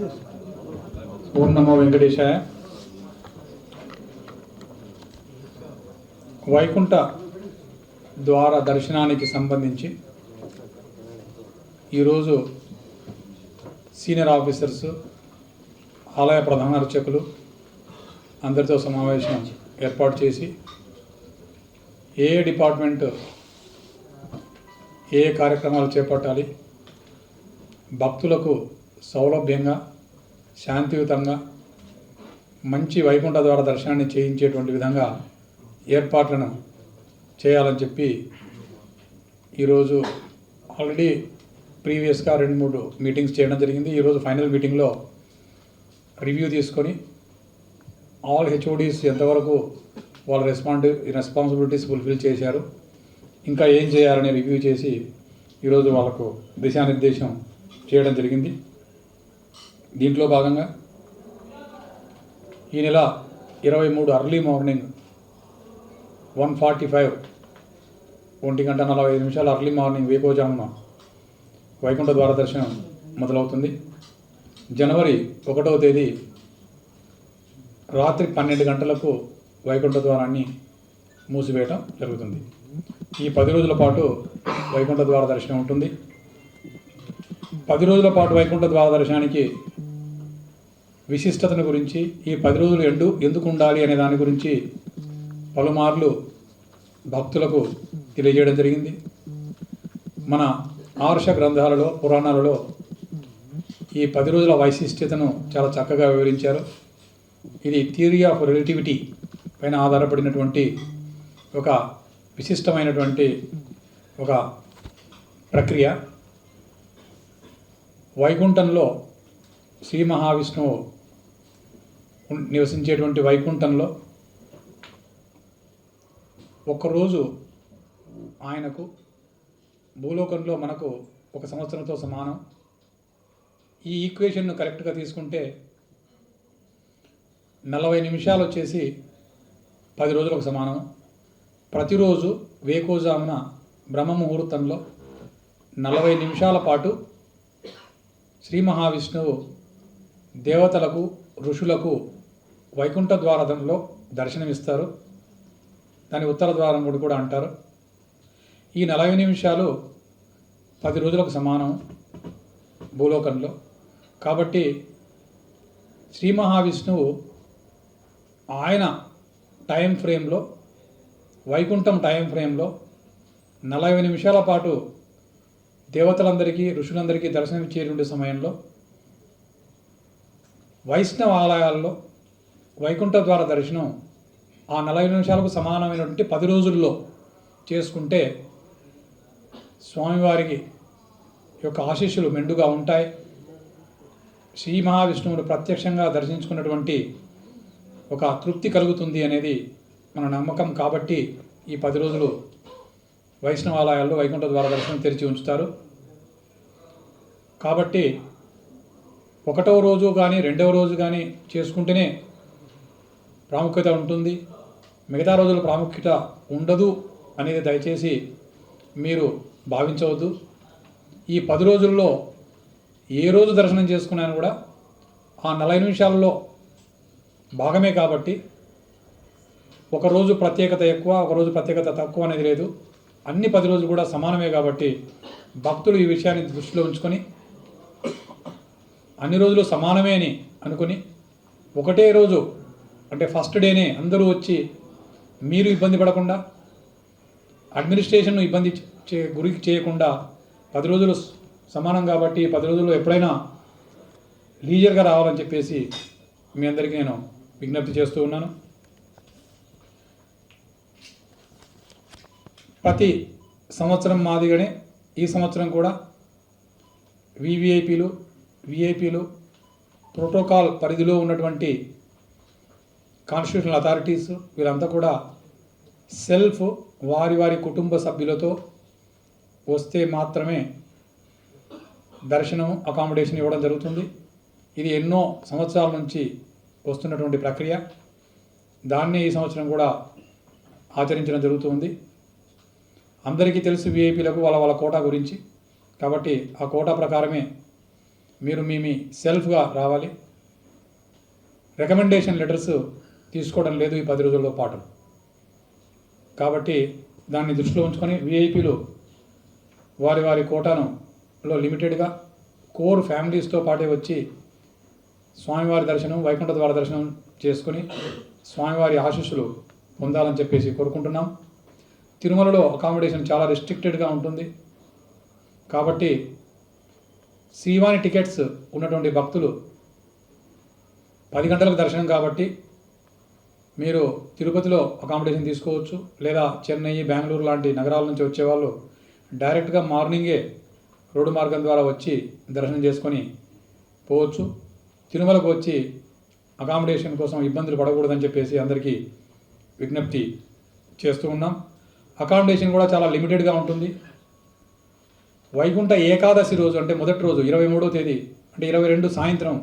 ఓం నమో వెంకటేశాయ. వైకుంఠ ద్వార దర్శనానికి సంబంధించి ఈరోజు సీనియర్ ఆఫీసర్స్ ఆలయ ప్రధాన అర్చకులు అందరితో సమావేశం ఏర్పాటు చేసి ఏ ఏ డిపార్ట్మెంట్ ఏ ఏ కార్యక్రమాలు చేపట్టాలి భక్తులకు సౌలభ్యంగా శాంతియుతంగా మంచి వైకుంఠ ద్వార దర్శనాన్ని చేయించేటువంటి విధంగా ఏర్పాట్లను చేయాలని చెప్పి ఈరోజు ఆల్రెడీ ప్రీవియస్గా రెండు మూడు మీటింగ్స్ చేయడం జరిగింది. ఈరోజు ఫైనల్ మీటింగ్లో రివ్యూ తీసుకొని ఆల్ హెచ్ఓడీస్ ఎంతవరకు వాళ్ళ రెస్పాండ్ రెస్పాన్సిబిలిటీస్ ఫుల్ఫిల్ చేశారు ఇంకా ఏం చేయాలని రివ్యూ చేసి ఈరోజు వాళ్ళకు దిశానిర్దేశం చేయడం జరిగింది. దీంట్లో భాగంగా ఈ నెల ఇరవై మూడు early morning one forty five ఒంటి గంట నలభై ఐదు నిమిషాలు అర్లీ మార్నింగ్ వేకోజామున వైకుంఠ ద్వార దర్శనం మొదలవుతుంది. జనవరి ఒకటవ తేదీ రాత్రి పన్నెండు గంటలకు వైకుంఠ ద్వారాన్ని మూసివేయటం జరుగుతుంది. ఈ పది రోజుల పాటు వైకుంఠ ద్వార దర్శనం ఉంటుంది. పది రోజుల పాటు వైకుంఠ ద్వార దర్శనానికి విశిష్టతను గురించి ఈ పది రోజులు ఎండు ఎందుకు ఉండాలి అనే దాని గురించి పలుమార్లు భక్తులకు తెలియజేయడం జరిగింది. మన ఆర్ష గ్రంథాలలో పురాణాలలో ఈ పది రోజుల వైశిష్ట్యతను చాలా చక్కగా వివరించారు. ఇది థియరీ ఆఫ్ రిలేటివిటీ పైన ఆధారపడినటువంటి ఒక విశిష్టమైనటువంటి ఒక ప్రక్రియ. వైకుంఠంలో శ్రీ మహావిష్ణువు నివసించేటువంటి వైకుంఠంలో ఒక్కరోజు ఆయనకు భూలోకంలో మనకు ఒక సంవత్సరంతో సమానం. ఈ ఈక్వేషన్ను కరెక్ట్గా తీసుకుంటే నలభై నిమిషాలు వచ్చేసి పది రోజులకు సమానం. ప్రతిరోజు వేకోజామున బ్రహ్మ ముహూర్తంలో నలభై నిమిషాల పాటు శ్రీ మహావిష్ణువు దేవతలకు ఋషులకు వైకుంఠ ద్వారంలో దర్శనమిస్తారు. దాని ఉత్తర ద్వారం కూడా కూడా అంటారు. ఈ నలభై నిమిషాలు పది రోజులకు సమానం భూలోకంలో. కాబట్టి శ్రీ మహావిష్ణువు ఆయన టైం ఫ్రేమ్లో వైకుంఠం టైం ఫ్రేమ్లో నలభై నిమిషాల పాటు దేవతలందరికీ ఋషులందరికీ దర్శనం ఇచ్చేటువంటి సమయంలో వైష్ణవ ఆలయాల్లో వైకుంఠ ద్వార దర్శనం ఆ నలభై నిమిషాలకు సమానమైనటువంటి పది రోజుల్లో చేసుకుంటే స్వామివారికి యొక్క ఆశీస్సులు మెండుగా ఉంటాయి. శ్రీ మహావిష్ణువును ప్రత్యక్షంగా దర్శించుకున్నటువంటి ఒక తృప్తి కలుగుతుంది అనేది మన నమ్మకం కాబట్టి ఈ పది రోజులు వైష్ణవాలయాల్లో వైకుంఠ ద్వార దర్శనం తెరిచి ఉంచుతారు. కాబట్టి ఒకటవ రోజు కానీ రెండవ రోజు కానీ చేసుకుంటేనే ప్రాముఖ్యత ఉంటుంది. మిగతా రోజుల ప్రాముఖ్యత ఉండదు అనేది దయచేసి మీరు భావించవద్దు. ఈ పది రోజుల్లో ఏ రోజు దర్శనం చేసుకున్నాను కూడా ఆ నలభై నిమిషాల్లో భాగమే కాబట్టి ఒకరోజు ప్రత్యేకత ఎక్కువ ఒకరోజు ప్రత్యేకత తక్కువ అనేది లేదు. అన్ని పది రోజులు కూడా సమానమే కాబట్టి భక్తులు ఈ విషయాన్ని దృష్టిలో ఉంచుకొని అన్ని రోజులు సమానమే అని అనుకుని ఒకటే రోజు అంటే ఫస్ట్ డేనే అందరూ వచ్చి మీరు ఇబ్బంది పడకుండా అడ్మినిస్ట్రేషన్ ఇబ్బంది చే గురి చేయకుండా పది రోజులు సమానం కాబట్టి పది రోజుల్లో ఎప్పుడైనా లీజర్గా రావాలని చెప్పేసి మీ అందరికీ నేను విజ్ఞప్తి చేస్తూ ఉన్నాను. ప్రతి సంవత్సరం మాదిగానే ఈ సంవత్సరం కూడా వివిఐపీలు విఐపీలు ప్రోటోకాల్ పరిధిలో ఉన్నటువంటి కాన్స్టిట్యూషనల్ అథారిటీస్ వీళ్ళంతా కూడా సెల్ఫ్ వారి వారి కుటుంబ సభ్యులతో వస్తే మాత్రమే దర్శనం అకామిడేషన్ ఇవ్వడం జరుగుతుంది. ఇది ఎన్నో సంవత్సరాల నుంచి వస్తున్నటువంటి ప్రక్రియ. దాన్నే ఈ సంవత్సరం కూడా ఆచరించడం జరుగుతుంది. అందరికీ తెలుసు విఐపీలకు వాళ్ళ వాళ్ళ కోటా గురించి. కాబట్టి ఆ కోటా ప్రకారమే మీరు మీ మీ సెల్ఫ్గా రావాలి. రికమెండేషన్ లెటర్స్ తీసుకోవడం లేదు ఈ పది రోజుల్లో పాటు కాబట్టి దాన్ని దృష్టిలో ఉంచుకొని విఐపీలు వారి వారి కోటాను లో లిమిటెడ్గా కోర్ ఫ్యామిలీస్తో పాటే వచ్చి స్వామివారి దర్శనం వైకుంఠ ద్వార దర్శనం చేసుకుని స్వామివారి ఆశీస్సులు పొందాలని చెప్పేసి కోరుకుంటున్నాం. తిరుమలలో అకామిడేషన్ చాలా రెస్ట్రిక్టెడ్గా ఉంటుంది. కాబట్టి శ్రీవాణి టికెట్స్ ఉన్నటువంటి భక్తులు పది గంటలకు దర్శనం కాబట్టి మీరు తిరుపతిలో అకామిడేషన్ తీసుకోవచ్చు లేదా చెన్నై బెంగళూరు లాంటి నగరాల నుంచి వచ్చేవాళ్ళు డైరెక్ట్గా మార్నింగే రోడ్డు మార్గం ద్వారా వచ్చి దర్శనం చేసుకొని పోవచ్చు. తిరుమలకు వచ్చి అకామిడేషన్ కోసం ఇబ్బందులు పడకూడదని చెప్పేసి అందరికీ విజ్ఞప్తి చేస్తూ ఉన్నాం. అకామిడేషన్ కూడా చాలా లిమిటెడ్గా ఉంటుంది. వైకుంఠ ఏకాదశి రోజు అంటే మొదటి రోజు ఇరవై మూడో తేదీ అంటే ఇరవై రెండు సాయంత్రం.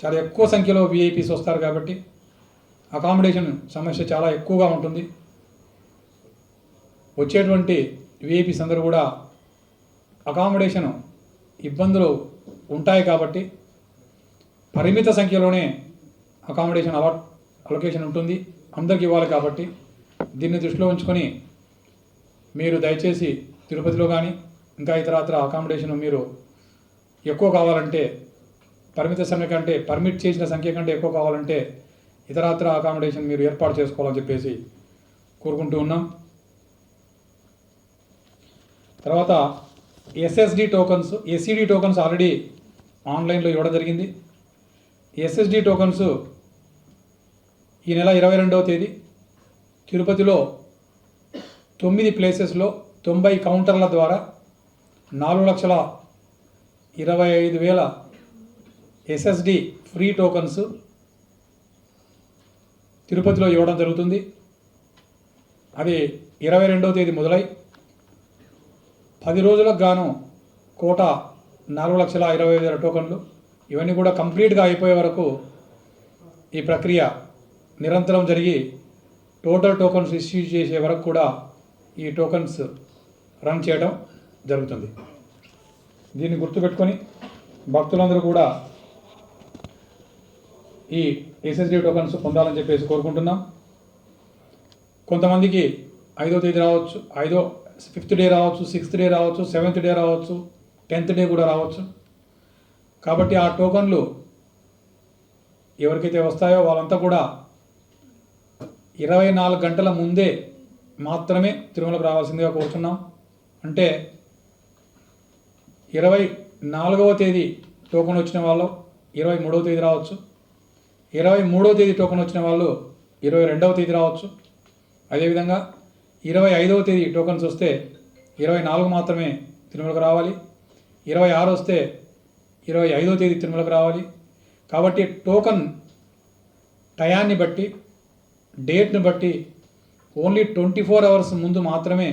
చాలా ఎక్కువ సంఖ్యలో విఐపీస్ వస్తారు కాబట్టి అకామిడేషన్ సమస్య చాలా ఎక్కువగా ఉంటుంది. వచ్చేటువంటి విఐపీస్ అందరూ కూడా అకామిడేషన్ ఇబ్బందులు ఉంటాయి కాబట్టి పరిమిత సంఖ్యలోనే అకామిడేషన్ అలా అలొకేషన్ ఉంటుంది. అందరికి ఇవ్వాలి కాబట్టి దీన్ని దృష్టిలో ఉంచుకొని మీరు దయచేసి తిరుపతిలో కానీ ఇంకా ఇతరత్ర అకామిడేషన్ మీరు ఎక్కువ కావాలంటే పరిమిత సంఖ్య కంటే పర్మిట్ చేసిన సంఖ్య కంటే ఎక్కువ కావాలంటే ఇతరత్ర అకామిడేషన్ మీరు ఏర్పాటు చేసుకోవాలని చెప్పేసి కోరుకుంటూ ఉన్నాం. తర్వాత SSD tokens SED tokens already ఆన్లైన్లో ఇవ్వడం జరిగింది. ఎస్ఎస్డి టోకన్స్ ఈ నెల ఇరవై రెండవ తేదీ తిరుపతిలో తొమ్మిది ప్లేసెస్లో తొంభై కౌంటర్ల ద్వారా నాలుగు లక్షల ఇరవై ఐదు వేల ఎస్ఎస్డి ఫ్రీ టోకన్స్ తిరుపతిలో ఇవ్వడం జరుగుతుంది. అది ఇరవై రెండవ తేదీ మొదలై పది రోజులకు గాను కోట నాలుగు లక్షల ఇరవై వేల టోకన్లు. ఇవన్నీ కూడా కంప్లీట్గా అయిపోయే వరకు ఈ ప్రక్రియ నిరంతరం జరిగి టోటల్ టోకన్స్ ఇష్యూ చేసే వరకు కూడా ఈ టోకన్స్ రన్ చేయడం జరుగుతుంది. దీన్ని గుర్తుపెట్టుకొని భక్తులందరూ కూడా ఈ ఎస్ఎస్డి టోకన్స్ పొందాలని చెప్పేసి కోరుకుంటున్నాం. కొంతమందికి ఐదో తేదీ రావచ్చు ఐదో ఫిఫ్త్ డే రావచ్చు సిక్స్త్ డే రావచ్చు సెవెంత్ డే రావచ్చు టెన్త్ డే కూడా రావచ్చు. కాబట్టి ఆ టోకన్లు ఎవరికైతే వస్తాయో వాళ్ళంతా కూడా ఇరవై నాలుగు గంటల ముందే మాత్రమే తిరుమలకు రావాల్సిందిగా కోరుతున్నాం అంటే ఇరవై నాలుగవ తేదీ టోకన్ వచ్చిన వాళ్ళు ఇరవై మూడవ తేదీ రావచ్చు. ఇరవై మూడవ తేదీ టోకెన్ వచ్చిన వాళ్ళు ఇరవై రెండవ తేదీ రావచ్చు. అదేవిధంగా ఇరవై ఐదవ తేదీ టోకన్స్ వస్తే ఇరవై నాలుగు మాత్రమే తిరుమలకు రావాలి. ఇరవై ఆరు వస్తే ఇరవై ఐదవ తేదీ తిరుమలకు రావాలి. కాబట్టి టోకన్ టయాన్ని బట్టి డేట్ని బట్టి ఓన్లీ ట్వంటీ ఫోర్ అవర్స్ ముందు మాత్రమే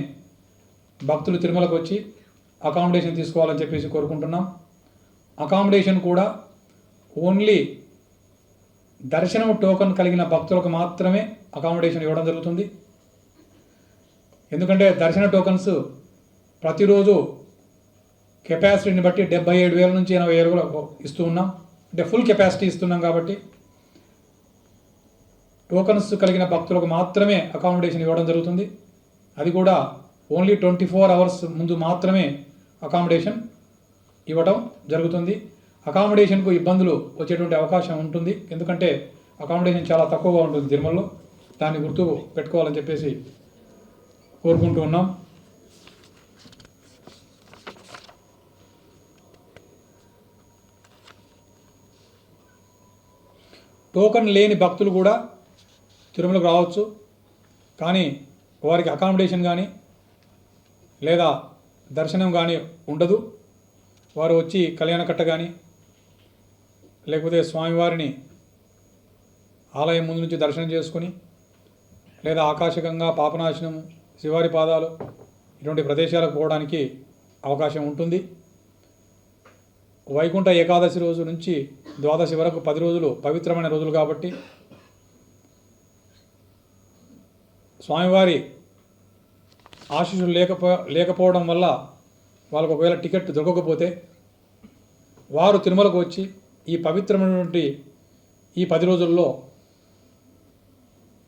భక్తులు తిరుమలకు వచ్చి అకామిడేషన్ తీసుకోవాలని చెప్పేసి కోరుకుంటున్నాం. అకామిడేషన్ కూడా ఓన్లీ దర్శనం టోకన్ కలిగిన భక్తులకు మాత్రమే అకామిడేషన్ ఇవ్వడం జరుగుతుంది. ఎందుకంటే దర్శన టోకన్స్ ప్రతిరోజు కెపాసిటీని బట్టి డెబ్బై ఏడు వేల నుంచి ఎనభై వేలు కూడా ఇస్తూ ఉన్నాం. అంటే ఫుల్ కెపాసిటీ ఇస్తున్నాం కాబట్టి టోకన్స్ కలిగిన భక్తులకు మాత్రమే అకామిడేషన్ ఇవ్వడం జరుగుతుంది. అది కూడా ఓన్లీ ట్వంటీ ఫోర్ అవర్స్ ముందు మాత్రమే అకామిడేషన్ ఇవ్వడం జరుగుతుంది. అకామిడేషన్కు ఇబ్బందులు వచ్చేటువంటి అవకాశం ఉంటుంది. ఎందుకంటే అకామిడేషన్ చాలా తక్కువగా ఉంటుంది తిరుమలలో. దాన్ని గుర్తు పెట్టుకోవాలని చెప్పేసి కోరుకుంటూ ఉన్నాం. టోకన్ లేని భక్తులు కూడా తిరుమలకు రావచ్చు. కానీ వారికి అకామిడేషన్ కానీ లేదా దర్శనం కానీ ఉండదు. వారు వచ్చి కళ్యాణకట్ట కానీ లేకపోతే స్వామివారిని ఆలయం ముందు నుంచి దర్శనం చేసుకొని లేదా ఆకాశగంగా పాపనాశనం శివారి పాదాలు ఇటువంటి ప్రదేశాలకు పోవడానికి అవకాశం ఉంటుంది. వైకుంఠ ఏకాదశి రోజు నుంచి ద్వాదశి వరకు పది రోజులు పవిత్రమైన రోజులు కాబట్టి స్వామివారి ఆశీస్సులు లేకపో లేకపోవడం వల్ల వాళ్ళకు ఒకవేళ టికెట్ దొరకకపోతే వారు తిరుమలకు వచ్చి ఈ పవిత్రమైనటువంటి ఈ పది రోజుల్లో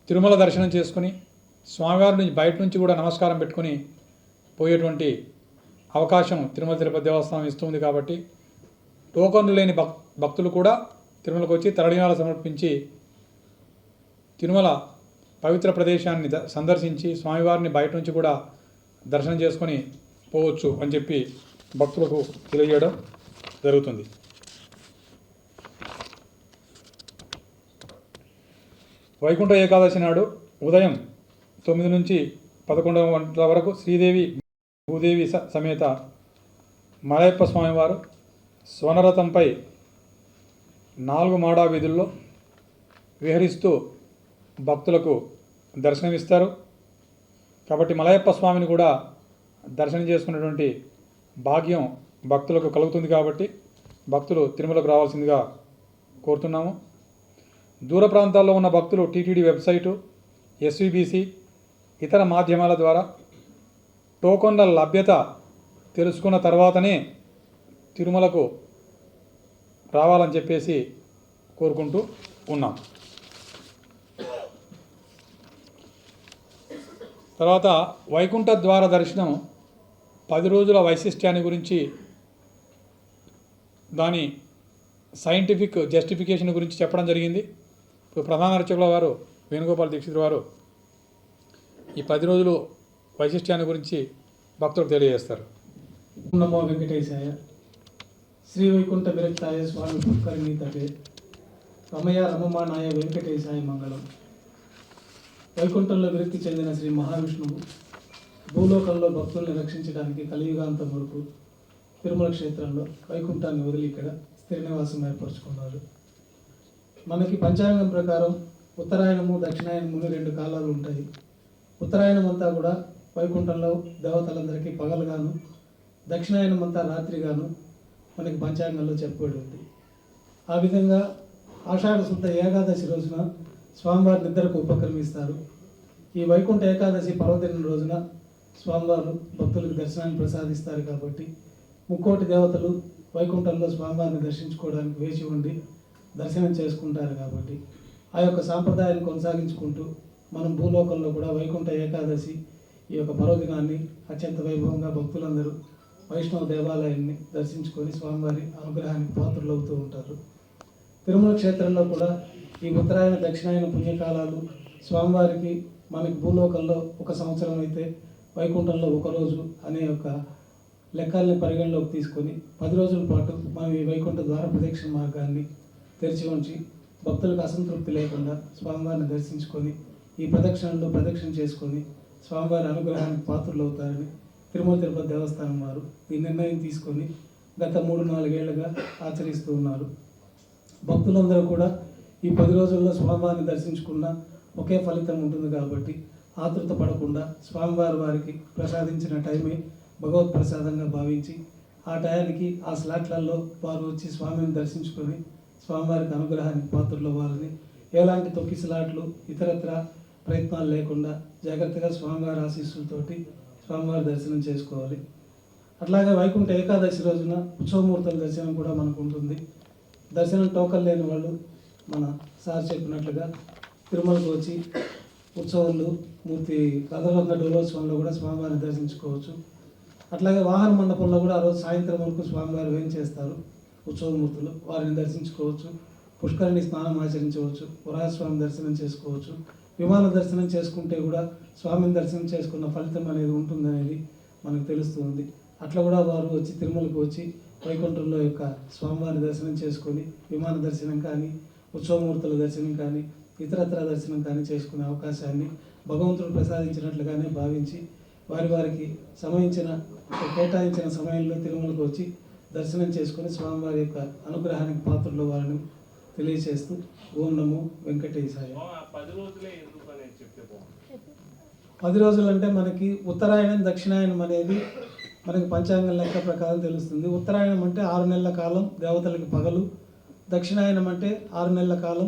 తిరుమల దర్శనం చేసుకుని స్వామివారి నుంచి బయట నుంచి కూడా నమస్కారం పెట్టుకుని పోయేటువంటి అవకాశం తిరుమల తిరుపతి దేవస్థానం ఇస్తుంది కాబట్టి టోకన్లు లేని భక్ భక్తులు కూడా తిరుమలకు వచ్చి తరణీయాలు సమర్పించి తిరుమల పవిత్ర ప్రదేశాన్ని ద- సందర్శించి స్వామివారిని బయట నుంచి కూడా దర్శనం చేసుకొని పోవచ్చు అని చెప్పి భక్తులకు తెలియజేయడం జరుగుతుంది. వైకుంఠ ఏకాదశి నాడు ఉదయం తొమ్మిది నుంచి పదకొండవ గంటల వరకు శ్రీదేవి భూదేవి స- సమేత మలయప్ప స్వామివారు స్వర్ణరథంపై నాలుగు మాడా వీధుల్లో విహరిస్తూ భక్తులకు దర్శనమిస్తారు. కాబట్టి మలయప్ప స్వామిని కూడా దర్శనం చేసుకునేటువంటి భాగ్యం భక్తులకు కలుగుతుంది కాబట్టి భక్తులు తిరుమలకు రావాల్సిందిగా కోరుతున్నాము. దూర ప్రాంతాల్లో ఉన్న భక్తులు టీటీడీ వెబ్సైటు ఎస్విబిసి ఇతర మాధ్యమాల ద్వారా టోకన్ల లభ్యత తెలుసుకున్న తర్వాతనే తిరుమలకు రావాలని చెప్పేసి కోరుకుంటూ ఉన్నాం. తర్వాత వైకుంఠ ద్వార దర్శనం పది రోజుల వైశిష్ట్యాన్ని గురించి దాని సైంటిఫిక్ జస్టిఫికేషన్ గురించి చెప్పడం జరిగింది. ప్రధాన అర్చకుల వారు వేణుగోపాల్ దీక్షిత్ వారు ఈ పది రోజులు వైశిష్ట్యాన్ని గురించి భక్తులకు తెలియజేస్తారు. నమో వెంకటేశాయ. శ్రీ వైకుంఠ విరక్తాయ స్వామి పుష్కరిణి తటే. రమయ రమమానాయ వెంకటేశాయ మంగళం. వైకుంఠంలో విరక్తి చెందిన శ్రీ మహావిష్ణువు భూలోకంలో భక్తుల్ని రక్షించడానికి కలియుగాంతం వరకు తిరుమల క్షేత్రంలో వైకుంఠాన్ని వదిలి ఇక్కడ స్థిర నివాసం ఏర్పరచుకున్నారు మనకి పంచాంగం ప్రకారం ఉత్తరాయణము దక్షిణాయనము రెండు కాలాలు ఉంటాయి. ఉత్తరాయణం అంతా కూడా వైకుంఠంలో దేవతలందరికీ పగలుగాను దక్షిణాయనం అంతా రాత్రిగాను మనకి పంచాంగంలో చెప్పబడి ఉంది. ఆ విధంగా ఆషాఢ శుద్ధ ఏకాదశి రోజున స్వామివారి నిద్రకు ఉపక్రమిస్తారు. ఈ వైకుంఠ ఏకాదశి పర్వదిన రోజున స్వామివారు భక్తులకు దర్శనాన్ని ప్రసాదిస్తారు కాబట్టి ముక్కోటి దేవతలు వైకుంఠంలో స్వామివారిని దర్శించుకోవడానికి వేచి ఉండి దర్శనం చేసుకుంటారు కాబట్టి ఆ యొక్క సాంప్రదాయాన్ని కొనసాగించుకుంటూ మనం భూలోకంలో కూడా వైకుంఠ ఏకాదశి ఈ యొక్క పర్వదినాన్ని అత్యంత వైభవంగా భక్తులందరూ వైష్ణవ దేవాలయాన్ని దర్శించుకొని స్వామివారి అనుగ్రహానికి పాత్రలు అవుతూ ఉంటారు. తిరుమల క్షేత్రంలో కూడా ఈ ఉత్తరాయణ దక్షిణాయన పుణ్యకాలాలు స్వామివారికి మనకి భూలోకంలో ఒక సంవత్సరం అయితే వైకుంఠంలో ఒక రోజు అనే యొక్క లెక్కల్ని పరిగణలోకి తీసుకొని పది రోజుల పాటు మనం ఈ వైకుంఠ ద్వార ప్రదక్షిణ మార్గాన్ని తెరిచి ఉంచి భక్తులకు అసంతృప్తి లేకుండా స్వామివారిని దర్శించుకొని ఈ ప్రదక్షిణలో ప్రదక్షిణ చేసుకొని స్వామివారి అనుగ్రహానికి పాత్రలు అవుతారని తిరుమల తిరుపతి దేవస్థానం వారు ఈ నిర్ణయం తీసుకొని గత మూడు నాలుగేళ్ళుగా ఆచరిస్తూ ఉన్నారు. భక్తులందరూ కూడా ఈ పది రోజుల్లో స్వామివారిని దర్శించుకున్న ఒకే ఫలితం ఉంటుంది కాబట్టి ఆతృత పడకుండా స్వామివారి వారికి ప్రసాదించిన టైమే భగవత్ ప్రసాదంగా భావించి ఆ టయానికి ఆ స్లాట్లలో వారు వచ్చి స్వామిని దర్శించుకొని స్వామివారికి అనుగ్రహానికి పాత్రలు అవ్వాలని ఎలాంటి తొక్కిసలాట్లు ఇతరత్ర ప్రయత్నాలు లేకుండా జాగ్రత్తగా స్వామివారి ఆశీస్సులతోటి స్వామివారి దర్శనం చేసుకోవాలి. అట్లాగే వైకుంఠ ఏకాదశి రోజున ఉత్సవమూర్తుల దర్శనం కూడా మనకు ఉంటుంది. దర్శనం టోకన్ లేని వాళ్ళు మన సార్ చెప్పినట్లుగా తిరుమలకు వచ్చి ఉత్సవాలు మూర్తి కథలంద డోలోత్సవంలో కూడా స్వామివారిని దర్శించుకోవచ్చు. అట్లాగే వాహన మండపంలో కూడా ఆ రోజు సాయంత్రం వరకు స్వామివారు వేయించేస్తారు చేస్తారు? ఉత్సవమూర్తులు వారిని దర్శించుకోవచ్చు. పుష్కరిణి స్నానం ఆచరించవచ్చు. వరాహస్వామి దర్శనం చేసుకోవచ్చు. విమాన దర్శనం చేసుకుంటే కూడా స్వామిని దర్శనం చేసుకున్న ఫలితం అనేది ఉంటుందనేది మనకు తెలుస్తుంది. అట్లా కూడా వారు వచ్చి తిరుమలకు వచ్చి వైకుంఠంలో యొక్క స్వామివారి దర్శనం చేసుకొని విమాన దర్శనం కానీ ఉత్సవమూర్తుల దర్శనం కానీ ఇతరత్ర దర్శనం కానీ చేసుకునే అవకాశాన్ని భగవంతుడు ప్రసాదించినట్లుగానే భావించి వారి వారికి సమయించిన కేటాయించిన సమయంలో తిరుమలకు వచ్చి దర్శనం చేసుకొని స్వామివారి యొక్క అనుగ్రహానికి పాత్రలు వారిని తెలియచేస్తూ ఓం నమో వెంకటేశాయ. పది రోజులు అంటే మనకి ఉత్తరాయణం దక్షిణాయనం అనేది మనకి పంచాంగం లెక్క ప్రకారం తెలుస్తుంది. ఉత్తరాయణం అంటే ఆరు నెలల కాలం దేవతలకి పగలు. దక్షిణాయనం అంటే ఆరు నెలల కాలం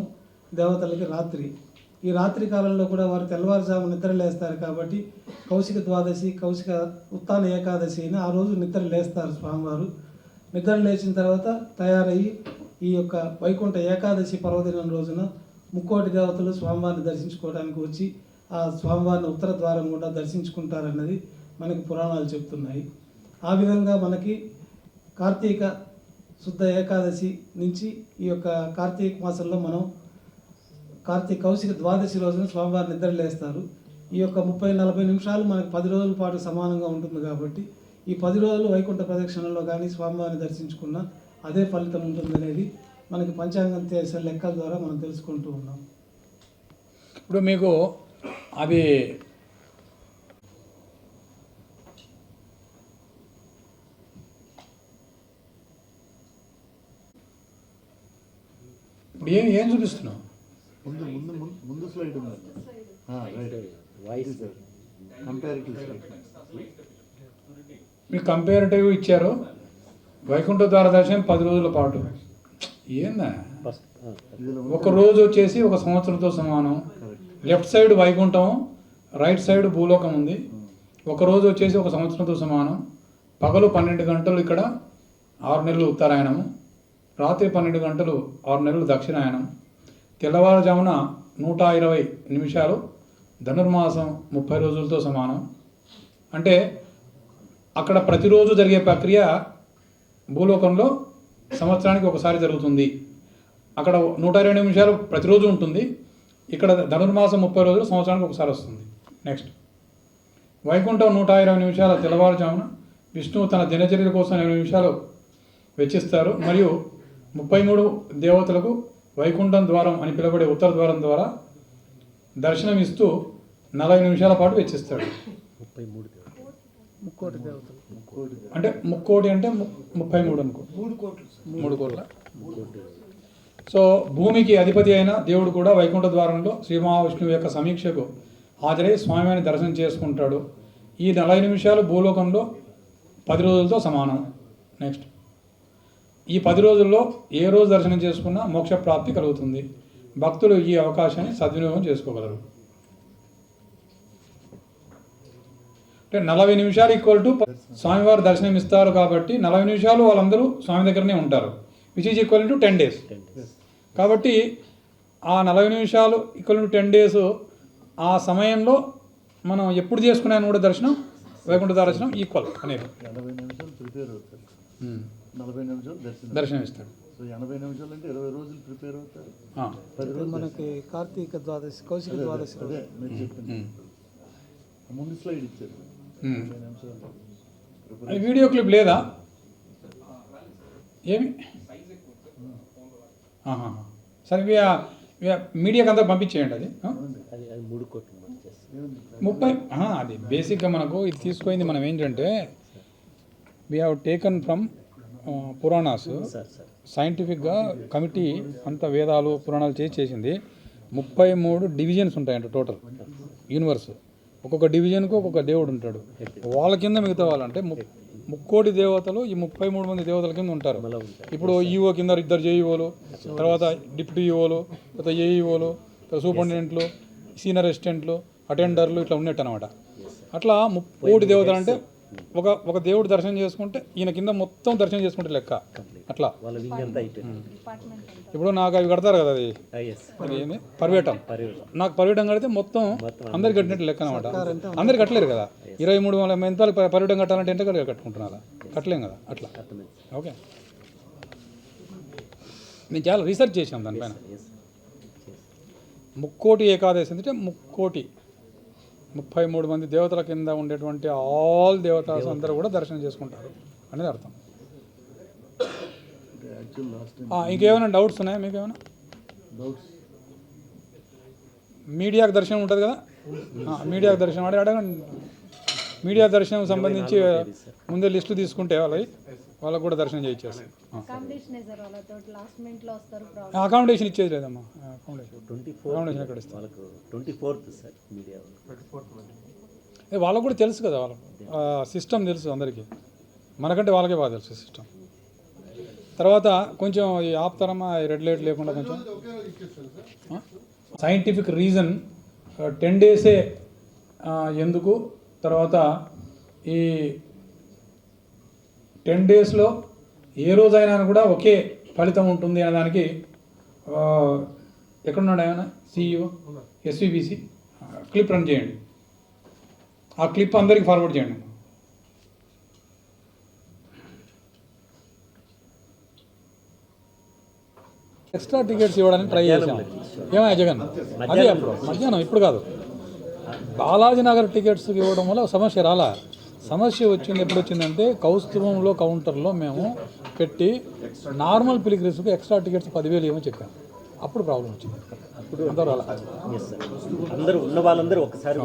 దేవతలకి రాత్రి. ఈ రాత్రి కాలంలో కూడా వారు తెల్లవారుజాము నిద్ర లేస్తారు కాబట్టి కౌశిక ద్వాదశి కౌశిక ఉత్తాన ఏకాదశి అని ఆ రోజు నిద్ర లేస్తారు స్వామివారు. నిద్ర లేచిన తర్వాత తయారయ్యి ఈ యొక్క వైకుంఠ ఏకాదశి పర్వదినం రోజున ముక్కోటి దేవతలు స్వామివారిని దర్శించుకోవడానికి వచ్చి ఆ స్వామివారిని ఉత్తర ద్వారం గుండా దర్శించుకుంటారన్నది మనకి పురాణాలు చెప్తున్నాయి. ఆ విధంగా మనకి కార్తీక శుద్ధ ఏకాదశి నుంచి ఈ యొక్క కార్తీక మాసంలో మనం కార్తీక కౌశిక ద్వాదశి రోజున స్వామివారి నిద్ర లేస్తారు ఈ యొక్క ముప్పై నలభై నిమిషాలు మనకి పది రోజుల పాటు సమానంగా ఉంటుంది కాబట్టి ఈ పది రోజులు వైకుంఠ ప్రదక్షిణలో కానీ స్వామివారిని దర్శించుకున్న అదే ఫలితం ఉంటుందనేది మనకి పంచాంగం చేసే లెక్కల ద్వారా మనం తెలుసుకుంటూ ఉన్నాం. ఇప్పుడు మీకు అది ఇప్పుడు ఏం ఏం చూపిస్తున్నావు? ముందు ముందు ముందు- ముందు స్లైడ్ ఉంది. రైట్ వాయిస్ కంపారిటివ్ స్లైడ్ మీకు కంపేరిటివ్ ఇచ్చారు. వైకుంఠ ద్వార దర్శనం పది రోజుల పాటు. ఏందా? ఒక రోజు వచ్చేసి ఒక సంవత్సరంతో సమానం. Left side Vaikuntham right side Bhulokam ఉంది. ఒక రోజు వచ్చేసి ఒక సంవత్సరంతో సమానం. పగలు పన్నెండు గంటలు ఇక్కడ ఆరు నెలలు ఉత్తరాయణము. రాత్రి పన్నెండు గంటలు ఆరు నెలలు దక్షిణాయనం. తెల్లవారుజామున నూట ఇరవై నిమిషాలు. ధనుర్మాసం ముప్పై రోజులతో సమానం. అంటే అక్కడ ప్రతిరోజు జరిగే ప్రక్రియ భూలోకంలో సంవత్సరానికి ఒకసారి జరుగుతుంది. అక్కడ నూట ఇరవై నిమిషాలు ప్రతిరోజు ఉంటుంది. ఇక్కడ ధనుర్మాసం ముప్పై రోజులు సంవత్సరానికి ఒకసారి వస్తుంది. నెక్స్ట్ వైకుంఠం నూట ఇరవై నిమిషాల తెల్లవారుజామున విష్ణువు తన దినచర్యల కోసం ఇరవై నిమిషాలు వెచ్చిస్తారు. మరియు ముప్పై మూడు దేవతలకు వైకుంఠం ద్వారం అని పిలువబడే ఉత్తర ద్వారం ద్వారా దర్శనం ఇస్తూ నలభై నిమిషాల పాటు వెచ్చిస్తాడు. ముక్కోటి దేవతలు అంటే ముక్కోటి అంటే ముప్పై మూడు అనుకో. మూడు కోట్ల సో భూమికి అధిపతి అయిన దేవుడు కూడా వైకుంఠ ద్వారంలో శ్రీ మహావిష్ణువు యొక్క సమీక్షకు హాజరై స్వామివారిని దర్శనం చేసుకుంటాడు. ఈ నలభై నిమిషాలు భూలోకంలో పది రోజులతో సమానం. నెక్స్ట్ ఈ పది రోజుల్లో ఏ రోజు దర్శనం చేసుకున్నా మోక్ష ప్రాప్తి కలుగుతుంది. భక్తులు ఈ అవకాశాన్ని సద్వినియోగం చేసుకోగలరు. అంటే నలభై నిమిషాలు ఈక్వల్ టు స్వామివారు దర్శనం ఇస్తారు కాబట్టి నలభై నిమిషాలు వాళ్ళందరూ స్వామి దగ్గరనే ఉంటారు which is equal to ten days కాబట్టి ఆ నలభై నిమిషాలు ఈక్వల్ టు టెన్ డేస్ ఆ సమయంలో మనం ఎప్పుడు చేసుకున్నాను కూడా దర్శనం వైకుంఠ దర్శనం ఈక్వల్ అనేది. ఎనభై నిమిషాలు ప్రిపేర్ అవుతారు. ఉమ్. నలభై నిమిషాలు దర్శనం. దర్శనం ఇస్తాడు సో ఎనభై నిమిషాలు అంటే ఇరవై రోజులు ప్రిపేర్ అవుతారు. ఆ. పది రోజులు. మనకి కార్తీక ద్వాదశి కౌశిక ద్వాదశి అదే మీరు చెప్పింది ఉమ్. ముందు స్లైడ్ ఇచ్చారు. అది వీడియో క్లిప్ లేదా? ఏమి. సరే మీడియాకి అంతా పంపించేయండి అది? ముప్పై అది బేసిక్గా మనకు ఇది తీసుకుంది మనం ఏంటంటే we have taken from Puranas. సైంటిఫిక్గా కమిటీ అంత వేదాలు పురాణాలు చేసి చేసింది. ముప్పై మూడు డివిజన్స్ ఉంటాయంట టోటల్ యూనివర్స్ ఒక్కొక్క డివిజన్కు ఒక్కొక్క దేవుడు ఉంటాడు. వాళ్ళ కింద మిగతా వాళ్ళంటే ముక్కోటి దేవతలు ఈ ముప్పై మూడు మంది దేవతల కింద ఉంటారు. ఇప్పుడు ఈఓ కింద ఇద్దరు జేఈఓలు తర్వాత డిప్యూటీ ఈఓలు తర్వాత ఏఈఓలు తర్వాత సూపరింటెండెంట్లు సీనియర్ అసిస్టెంట్లు అటెండర్లు ఇట్లా ఉన్నట్టు అనమాట అట్లా ముక్కోటి దేవతలు అంటే ఒక ఒక దేవుడు దర్శనం చేసుకుంటే ఈయన కింద మొత్తం దర్శనం చేసుకుంటే లెక్క. అట్లా. ఇప్పుడు నాకు అవి కడతారు కదా అది. పర్వేటం. నాకు పర్వేటం కడితే మొత్తం అందరికి కట్టినట్టు లెక్క అనమాట అందరికి కట్టలేరు కదా? ఇరవై మూడు వందల మెంతాలు పర్వేటం కట్టాలంటే ఎంత కట్ట కట్టుకుంటున్నారా? కట్టలేం కదా? అట్లా. ఓకే. నేను చాలా రీసెర్చ్ చేశాను దానిపైన. ముక్కోటి ఏకాదశి అంటే ముక్కోటి. ముప్పై మూడు మంది దేవతల కింద ఉండేటువంటి ఆల్ దేవతాస్ అందరూ కూడా దర్శనం చేసుకుంటారు అనేది అర్థం. అంటే ఇంకేమైనా డౌట్స్ ఉన్నాయా మీకు ఏమైనా డౌట్స్ మీడియాకు దర్శనం ఉంటుంది కదా? ఆ, మీడియాకు దర్శనం అడే అడగండి. మీడియా దర్శనం సంబంధించి ముందే లిస్టు తీసుకుంటే వాళ్ళకి వాళ్ళకు కూడా దర్శనం చేయించేస్తాం అకామిడేషన్ సార్ వాళ్ళతో? లాస్ట్ మినిట్లో వస్తారు ప్రాబ్లం అకామిడేషన్ ఇచ్చేది లేదమ్మా. అకామిడేషన్ ఎక్కడ ఇస్తాం వాళ్ళకు కూడా తెలుసు కదా వాళ్ళకు. సిస్టమ్ తెలుసు అందరికీ. మనకంటే వాళ్ళకే బాగా తెలుసు సిస్టమ్ తర్వాత కొంచెం ఈ ఆపుతారమ్మా ఈ రెడ్ లైట్ లేకుండా కొంచెం. సైంటిఫిక్ రీజన్ టెన్ డేసే ఎందుకు తర్వాత ఈ టెన్ డేస్లో ఏ రోజైనా కూడా ఒకే ఫలితం ఉంటుంది అనే దానికి ఎక్కడున్నాడు ఆయన? సిఇఓ ఎస్విబిసి క్లిప్ రన్ చేయండి. ఆ క్లిప్ అందరికి ఫార్వర్డ్ చేయండి. ఎక్స్ట్రా టికెట్స్ ఇవ్వడానికి ట్రై చేశాం. ఏమయ్యా జగన్? అదే అప్పుడు. మధ్యాహ్నం ఇప్పుడు కాదు. బాలాజీ నగర్ టికెట్స్ ఇవ్వడం వల్ల సమస్య రాలా. సమస్య వచ్చింది ఎప్పుడు వచ్చిందంటే కౌస్తుభంలో కౌంటర్లో మేము పెట్టి నార్మల్ పిలిగ్రిమ్స్కి ఎక్స్ట్రా టికెట్స్ పదివేలు ఏమో చెప్పాం. అప్పుడు ప్రాబ్లం వచ్చింది. అప్పుడు అందరూ సార్ అందరూ ఉన్న వాళ్ళందరూ ఒకసారి